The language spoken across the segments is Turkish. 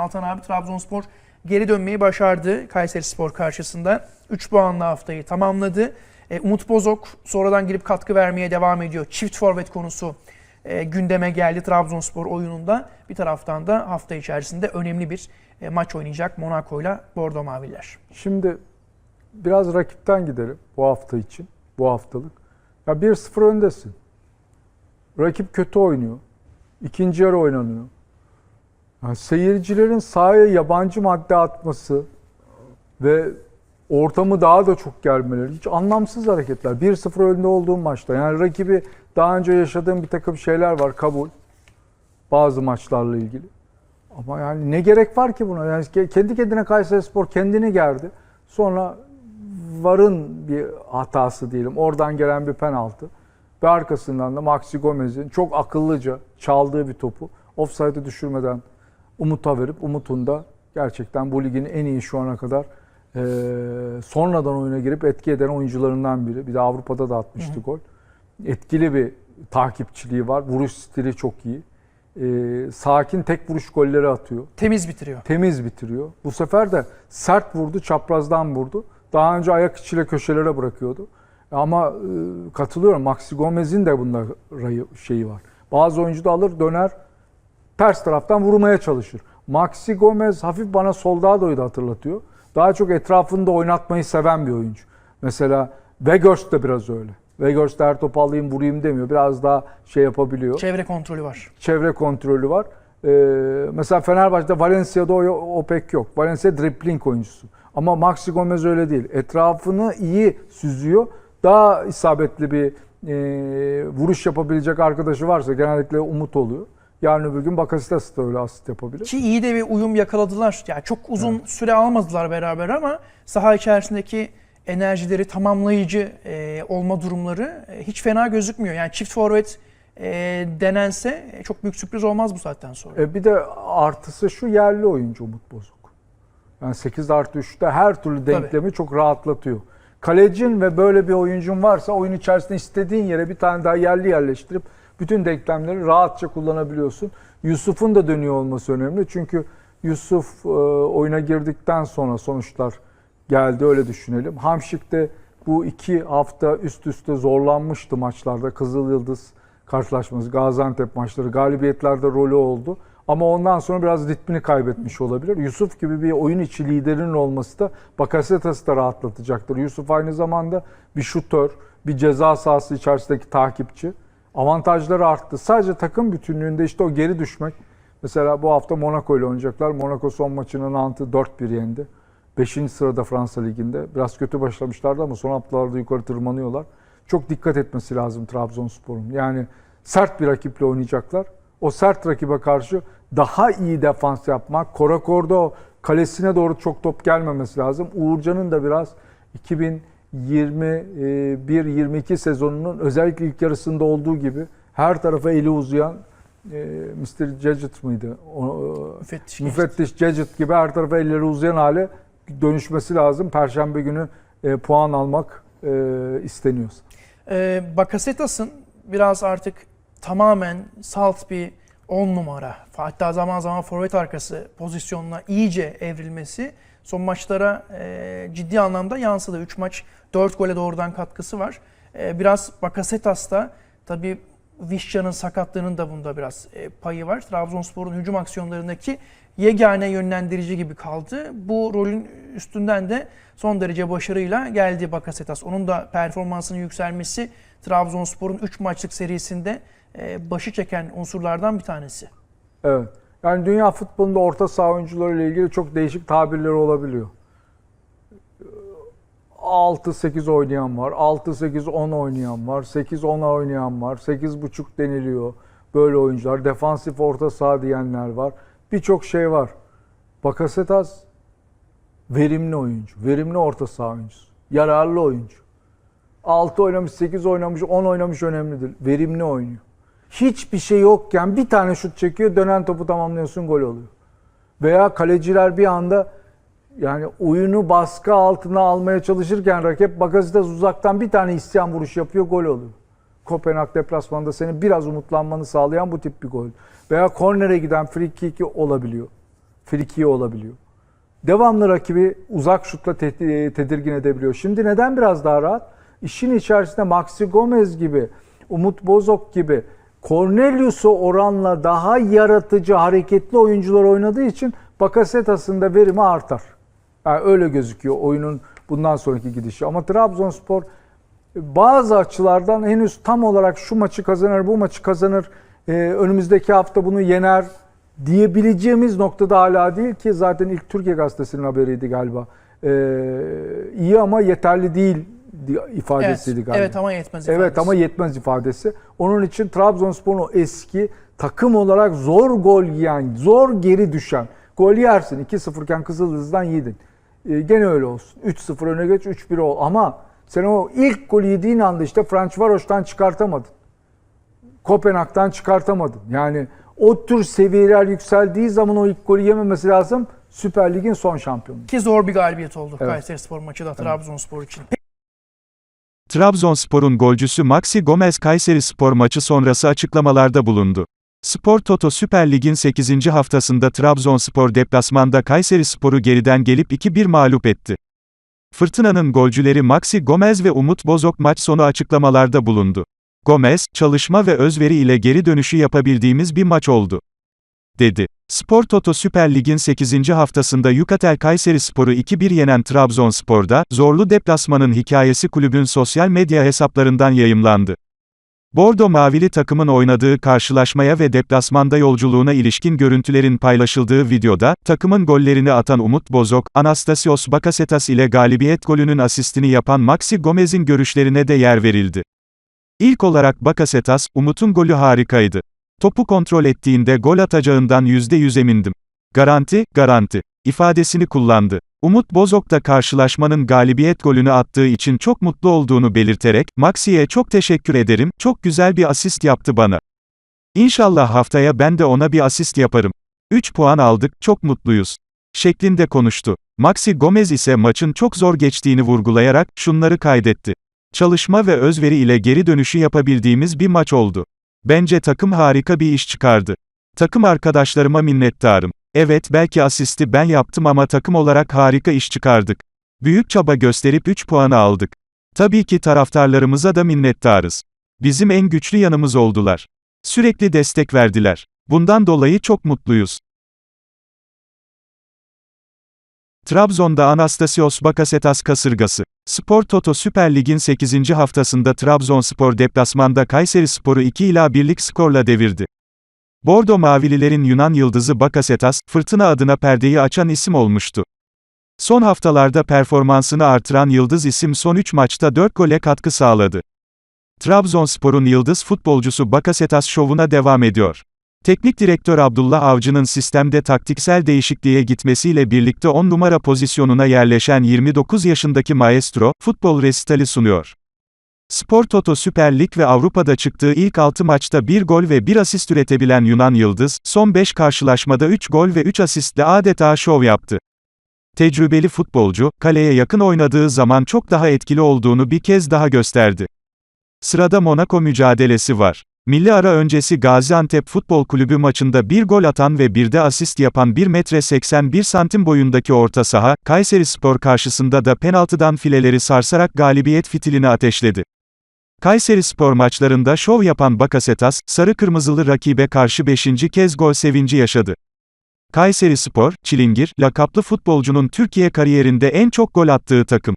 Altan abi Trabzonspor geri dönmeyi başardı Kayseri Spor karşısında. 3 puanla haftayı tamamladı. E, Umut Bozok sonradan girip katkı vermeye devam ediyor. Çift forvet konusu e, gündeme geldi Trabzonspor oyununda. Bir taraftan da hafta içerisinde önemli bir e, maç oynayacak Monaco ile Bordo Maviller. Şimdi biraz rakipten gidelim bu hafta için. Bu haftalık. Ya 1-0 öndesin. Rakip kötü oynuyor. İkinci yarı oynanıyor. Yani seyircilerin sahaya yabancı madde atması ve ortamı daha da çok germeleri hiç anlamsız hareketler. 1-0 önde olduğum maçta. Yani rakibi daha önce yaşadığım bir takım şeyler var kabul. Bazı maçlarla ilgili. Ama yani ne gerek var ki buna? Yani ke- kendi kendine Kayserispor kendini gerdi. Sonra VAR'ın bir hatası diyelim. Oradan gelen bir penaltı. Ve arkasından da Maxi Gomez'in çok akıllıca çaldığı bir topu offside'e düşürmeden Umut'a verip Umut'un da gerçekten bu ligin en iyi şu ana kadar eee, sonradan oyuna girip etki eden oyuncularından biri. Bir de Avrupa'da da atmıştı gol. Etkili bir takipçiliği var. Vuruş stili çok iyi. Eee, sakin tek vuruş golleri atıyor. Temiz bitiriyor. Temiz bitiriyor. Bu sefer de sert vurdu, çaprazdan vurdu. Daha önce ayak içiyle köşelere bırakıyordu. Ama e, katılıyorum. Maxi Gomez'in de bunda şeyi var. Bazı oyuncu da alır döner ters taraftan vurmaya çalışır. Maxi Gomez hafif bana Soldado'yu da hatırlatıyor. Daha çok etrafında oynatmayı seven bir oyuncu. Mesela Weghorst da biraz öyle. Weghorst da her topu alayım vurayım demiyor. Biraz daha şey yapabiliyor Çevre kontrolü var. çevre kontrolü var. Ee, mesela Fenerbahçe'de Valencia'da o, o pek yok. Valencia dribbling oyuncusu. Ama Maxi Gomez öyle değil. Etrafını iyi süzüyor. Daha isabetli bir e, vuruş yapabilecek arkadaşı varsa genellikle Umut oluyor. Yarın öbür gün Bakasetas da öyle asist yapabilir. Ki iyi de bir uyum yakaladılar. Yani çok uzun süre almadılar beraber ama saha içerisindeki enerjileri tamamlayıcı e, olma durumları e, hiç fena gözükmüyor. Yani çift forvet e, denense e, çok büyük sürpriz olmaz bu saatten sonra. E, bir de artısı şu yerli oyuncu Umut Bozok. Yani 8 artı 3'te her türlü denklemi çok rahatlatıyor. Kalecin ve böyle bir oyuncun varsa oyun içerisinde istediğin yere bir tane daha yerli yerleştirip bütün denklemleri rahatça kullanabiliyorsun. Yusuf'un da dönüyor olması önemli. Çünkü Yusuf e, oyuna girdikten sonra sonuçlar geldi öyle düşünelim. Hamşik de bu iki hafta üst üste zorlanmıştı maçlarda. Kızıl Yıldız karşılaşması, Gaziantep maçları, galibiyetlerde rolü oldu. Ama ondan sonra biraz ritmini kaybetmiş olabilir. Yusuf gibi bir oyun içi liderinin olması da Bakasetas'ı da rahatlatacaktır. Yusuf aynı zamanda bir şutör, bir ceza sahası içerisindeki takipçi. Avantajları arttı. Sadece takım bütünlüğünde işte o geri düşmek. Mesela bu hafta Monaco ile oynayacaklar. Monaco son maçını Nant'ı 4-1 yendi. 5. sırada Fransa Ligi'nde. Biraz kötü başlamışlardı ama son haftalarda yukarı tırmanıyorlar. Çok dikkat etmesi lazım Trabzonspor'un. Yani sert bir rakiple oynayacaklar. O sert rakibe karşı daha iyi defans yapmak. Korakor'da o kalesine doğru çok top gelmemesi lazım. Uğurcan'ın da biraz 2021-22 sezonunun özellikle ilk yarısında olduğu gibi her tarafa eli uzayan e, Mr. Gadget mıydı? O, e, Müfettiş. müfettiş Gadget gibi her tarafa elleri uzayan hale dönüşmesi lazım. Perşembe günü e, puan almak e, isteniyorsa. Ee, Bakasetas'ın biraz artık tamamen salt bir 10 numara hatta zaman zaman forvet arkası pozisyonuna iyice evrilmesi son maçlara e, ciddi anlamda yansıdı. 3 maç 4 gole doğrudan katkısı var. E, biraz Bakasetas'ta tabii Vişcan'ın sakatlığının da bunda biraz e, payı var. Trabzonspor'un hücum aksiyonlarındaki yegane yönlendirici gibi kaldı. Bu rolün üstünden de son derece başarıyla geldi Bakasetas. Onun da performansının yükselmesi Trabzonspor'un 3 maçlık serisinde e, başı çeken unsurlardan bir tanesi. Evet. Yani dünya futbolunda orta saha oyuncuları ile ilgili çok değişik tabirleri olabiliyor. 6-8 oynayan var, 6-8-10 oynayan var, 8-10'a oynayan var, 8.5 deniliyor böyle oyuncular. Defansif orta saha diyenler var. Birçok şey var. Bakasetas verimli oyuncu, verimli orta saha oyuncusu, yararlı oyuncu. 6 oynamış, 8 oynamış, 10 oynamış önemlidir. Verimli oynuyor. Hiçbir şey yokken bir tane şut çekiyor, dönen topu tamamlıyorsun, gol oluyor. Veya kaleciler bir anda yani oyunu baskı altına almaya çalışırken rakip Bakasetas uzaktan bir tane isyan vuruş yapıyor, gol oluyor. Kopenhag deplasmanında senin biraz umutlanmanı sağlayan bu tip bir gol. Veya kornere giden free kick olabiliyor. Frikiye olabiliyor. Devamlı rakibi uzak şutla te- tedirgin edebiliyor. Şimdi neden biraz daha rahat? İşin içerisinde Maxi Gomez gibi, Umut Bozok gibi Cornelius'u oranla daha yaratıcı, hareketli oyuncular oynadığı için Bakasetas'ın da verimi artar. Yani öyle gözüküyor oyunun bundan sonraki gidişi. Ama Trabzonspor bazı açılardan henüz tam olarak şu maçı kazanır, bu maçı kazanır, e, önümüzdeki hafta bunu yener diyebileceğimiz noktada hala değil ki zaten ilk Türkiye Gazetesi'nin haberiydi galiba. E, iyi ama yeterli değil ifadesiydi Evet, galiba. evet ama yetmez Evet ifadesi. ama yetmez ifadesi. Onun için Trabzonspor'un o eski takım olarak zor gol yiyen, zor geri düşen. Gol yersin 2-0 iken Kızıldız'dan yedin. Ee, gene öyle olsun. 3-0 öne geç 3-1 ol. Ama sen o ilk golü yediğin anda işte Ferencvaros'tan çıkartamadın. Kopenhag'dan çıkartamadın. Yani o tür seviyeler yükseldiği zaman o ilk golü yememesi lazım. Süper Lig'in son şampiyonu. Ki zor bir galibiyet oldu Evet. Kayserispor maçı da Trabzonspor için. Trabzonspor'un golcüsü Maxi Gomez Kayseri Spor maçı sonrası açıklamalarda bulundu. Spor Toto Süper Lig'in 8. haftasında Trabzonspor deplasmanda Kayseri Spor'u geriden gelip 2-1 mağlup etti. Fırtınanın golcüleri Maxi Gomez ve Umut Bozok maç sonu açıklamalarda bulundu. Gomez, çalışma ve özveri ile geri dönüşü yapabildiğimiz bir maç oldu. Dedi. Spor Toto Süper Lig'in 8. haftasında Yukatel Kayseri Spor'u 2-1 yenen Trabzonspor'da, zorlu deplasmanın hikayesi kulübün sosyal medya hesaplarından yayımlandı. Bordo Mavili takımın oynadığı karşılaşmaya ve deplasmanda yolculuğuna ilişkin görüntülerin paylaşıldığı videoda, takımın gollerini atan Umut Bozok, Anastasios Bakasetas ile galibiyet golünün asistini yapan Maxi Gomez'in görüşlerine de yer verildi. İlk olarak Bakasetas, Umut'un golü harikaydı. Topu kontrol ettiğinde gol atacağından %100 emindim. Garanti, garanti, ifadesini kullandı. Umut Bozok da karşılaşmanın galibiyet golünü attığı için çok mutlu olduğunu belirterek, Maxi'ye çok teşekkür ederim, çok güzel bir asist yaptı bana. İnşallah haftaya ben de ona bir asist yaparım. 3 puan aldık, çok mutluyuz. Şeklinde konuştu. Maxi Gomez ise maçın çok zor geçtiğini vurgulayarak, şunları kaydetti. Çalışma ve özveri ile geri dönüşü yapabildiğimiz bir maç oldu. Bence takım harika bir iş çıkardı. Takım arkadaşlarıma minnettarım. Evet belki asisti ben yaptım ama takım olarak harika iş çıkardık. Büyük çaba gösterip 3 puanı aldık. Tabii ki taraftarlarımıza da minnettarız. Bizim en güçlü yanımız oldular. Sürekli destek verdiler. Bundan dolayı çok mutluyuz. Trabzon'da Anastasios Bakasetas kasırgası. Spor Toto Süper Lig'in 8. haftasında Trabzonspor deplasmanda Kayseri Spor'u 2 ila birlik skorla devirdi. Bordo Mavililerin Yunan yıldızı Bakasetas, fırtına adına perdeyi açan isim olmuştu. Son haftalarda performansını artıran yıldız isim son 3 maçta 4 gole katkı sağladı. Trabzonspor'un yıldız futbolcusu Bakasetas şovuna devam ediyor. Teknik direktör Abdullah Avcı'nın sistemde taktiksel değişikliğe gitmesiyle birlikte 10 numara pozisyonuna yerleşen 29 yaşındaki maestro, futbol resitali sunuyor. Spor Toto Süper Lig ve Avrupa'da çıktığı ilk 6 maçta 1 gol ve 1 asist üretebilen Yunan Yıldız, son 5 karşılaşmada 3 gol ve 3 asistle adeta şov yaptı. Tecrübeli futbolcu, kaleye yakın oynadığı zaman çok daha etkili olduğunu bir kez daha gösterdi. Sırada Monaco mücadelesi var. Milli ara öncesi Gaziantep Futbol Kulübü maçında bir gol atan ve bir de asist yapan 1 metre 81 santim boyundaki orta saha, Kayseri Spor karşısında da penaltıdan fileleri sarsarak galibiyet fitilini ateşledi. Kayseri Spor maçlarında şov yapan Bakasetas, sarı kırmızılı rakibe karşı 5. kez gol sevinci yaşadı. Kayseri Spor, Çilingir, lakaplı futbolcunun Türkiye kariyerinde en çok gol attığı takım.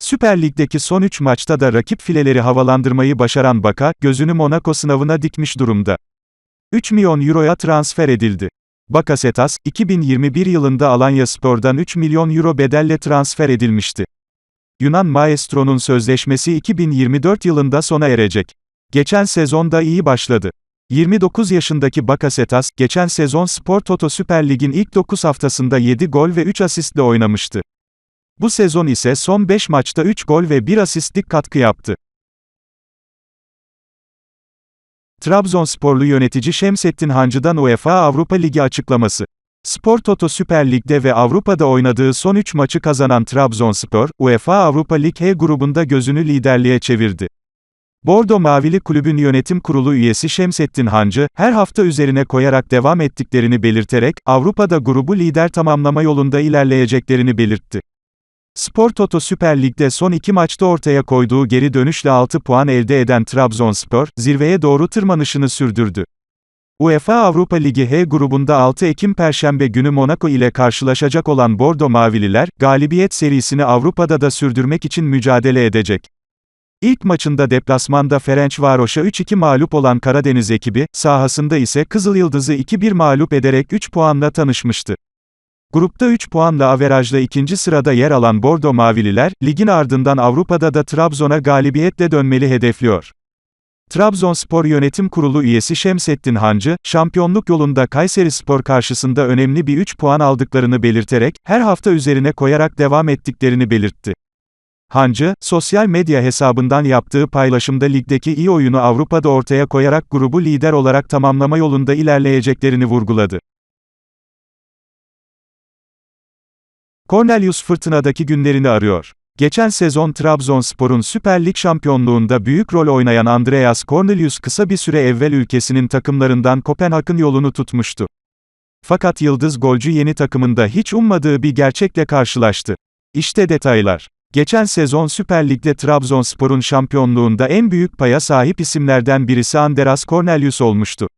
Süper Lig'deki son 3 maçta da rakip fileleri havalandırmayı başaran Baka, gözünü Monaco sınavına dikmiş durumda. 3 milyon euroya transfer edildi. Bakasetas, 2021 yılında Alanya Spor'dan 3 milyon euro bedelle transfer edilmişti. Yunan maestronun sözleşmesi 2024 yılında sona erecek. Geçen sezonda iyi başladı. 29 yaşındaki Bakasetas, geçen sezon Spor Toto Süper Lig'in ilk 9 haftasında 7 gol ve 3 asistle oynamıştı. Bu sezon ise son 5 maçta 3 gol ve 1 asistlik katkı yaptı. Trabzonsporlu yönetici Şemsettin Hancı'dan UEFA Avrupa Ligi açıklaması. Spor Toto Süper Lig'de ve Avrupa'da oynadığı son 3 maçı kazanan Trabzonspor, UEFA Avrupa Lig H grubunda gözünü liderliğe çevirdi. Bordo Mavili Kulübün yönetim kurulu üyesi Şemsettin Hancı, her hafta üzerine koyarak devam ettiklerini belirterek, Avrupa'da grubu lider tamamlama yolunda ilerleyeceklerini belirtti. Spor Toto Süper Lig'de son iki maçta ortaya koyduğu geri dönüşle 6 puan elde eden Trabzonspor, zirveye doğru tırmanışını sürdürdü. UEFA Avrupa Ligi H grubunda 6 Ekim Perşembe günü Monaco ile karşılaşacak olan Bordo Mavililer, galibiyet serisini Avrupa'da da sürdürmek için mücadele edecek. İlk maçında deplasmanda Ferencvaros'a 3-2 mağlup olan Karadeniz ekibi, sahasında ise Kızıl Yıldız'ı 2-1 mağlup ederek 3 puanla tanışmıştı. Grupta 3 puanla averajla ikinci sırada yer alan Bordo Mavililer, ligin ardından Avrupa'da da Trabzon'a galibiyetle dönmeli hedefliyor. Trabzonspor Yönetim Kurulu üyesi Şemsettin Hancı, şampiyonluk yolunda Kayserispor karşısında önemli bir 3 puan aldıklarını belirterek, her hafta üzerine koyarak devam ettiklerini belirtti. Hancı, sosyal medya hesabından yaptığı paylaşımda ligdeki iyi oyunu Avrupa'da ortaya koyarak grubu lider olarak tamamlama yolunda ilerleyeceklerini vurguladı. Cornelius fırtınadaki günlerini arıyor. Geçen sezon Trabzonspor'un Süper Lig şampiyonluğunda büyük rol oynayan Andreas Cornelius kısa bir süre evvel ülkesinin takımlarından Kopenhag'ın yolunu tutmuştu. Fakat yıldız golcü yeni takımında hiç ummadığı bir gerçekle karşılaştı. İşte detaylar. Geçen sezon Süper Lig'de Trabzonspor'un şampiyonluğunda en büyük paya sahip isimlerden birisi Andreas Cornelius olmuştu.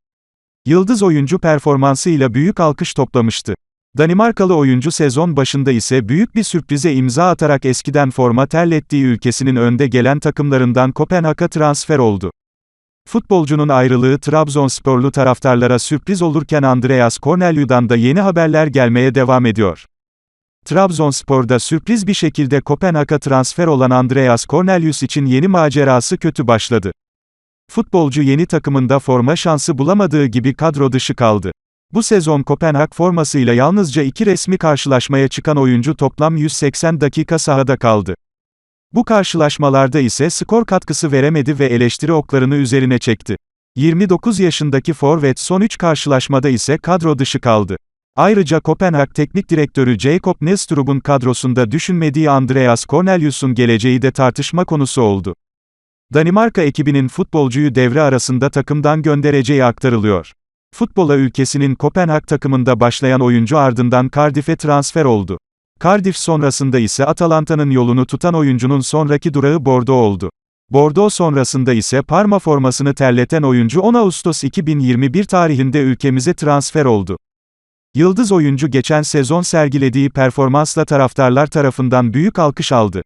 Yıldız oyuncu performansıyla büyük alkış toplamıştı. Danimarkalı oyuncu sezon başında ise büyük bir sürprize imza atarak eskiden forma terlettiği ülkesinin önde gelen takımlarından Kopenhag'a transfer oldu. Futbolcunun ayrılığı Trabzonsporlu taraftarlara sürpriz olurken Andreas Cornelius'dan da yeni haberler gelmeye devam ediyor. Trabzonspor'da sürpriz bir şekilde Kopenhag'a transfer olan Andreas Cornelius için yeni macerası kötü başladı. Futbolcu yeni takımında forma şansı bulamadığı gibi kadro dışı kaldı. Bu sezon Kopenhag formasıyla yalnızca iki resmi karşılaşmaya çıkan oyuncu toplam 180 dakika sahada kaldı. Bu karşılaşmalarda ise skor katkısı veremedi ve eleştiri oklarını üzerine çekti. 29 yaşındaki forvet son 3 karşılaşmada ise kadro dışı kaldı. Ayrıca Kopenhag Teknik Direktörü Jacob Nestrup'un kadrosunda düşünmediği Andreas Cornelius'un geleceği de tartışma konusu oldu. Danimarka ekibinin futbolcuyu devre arasında takımdan göndereceği aktarılıyor. Futbola ülkesinin Kopenhag takımında başlayan oyuncu ardından Cardiff'e transfer oldu. Cardiff sonrasında ise Atalanta'nın yolunu tutan oyuncunun sonraki durağı Bordeaux oldu. Bordeaux sonrasında ise Parma formasını terleten oyuncu 10 Ağustos 2021 tarihinde ülkemize transfer oldu. Yıldız oyuncu geçen sezon sergilediği performansla taraftarlar tarafından büyük alkış aldı.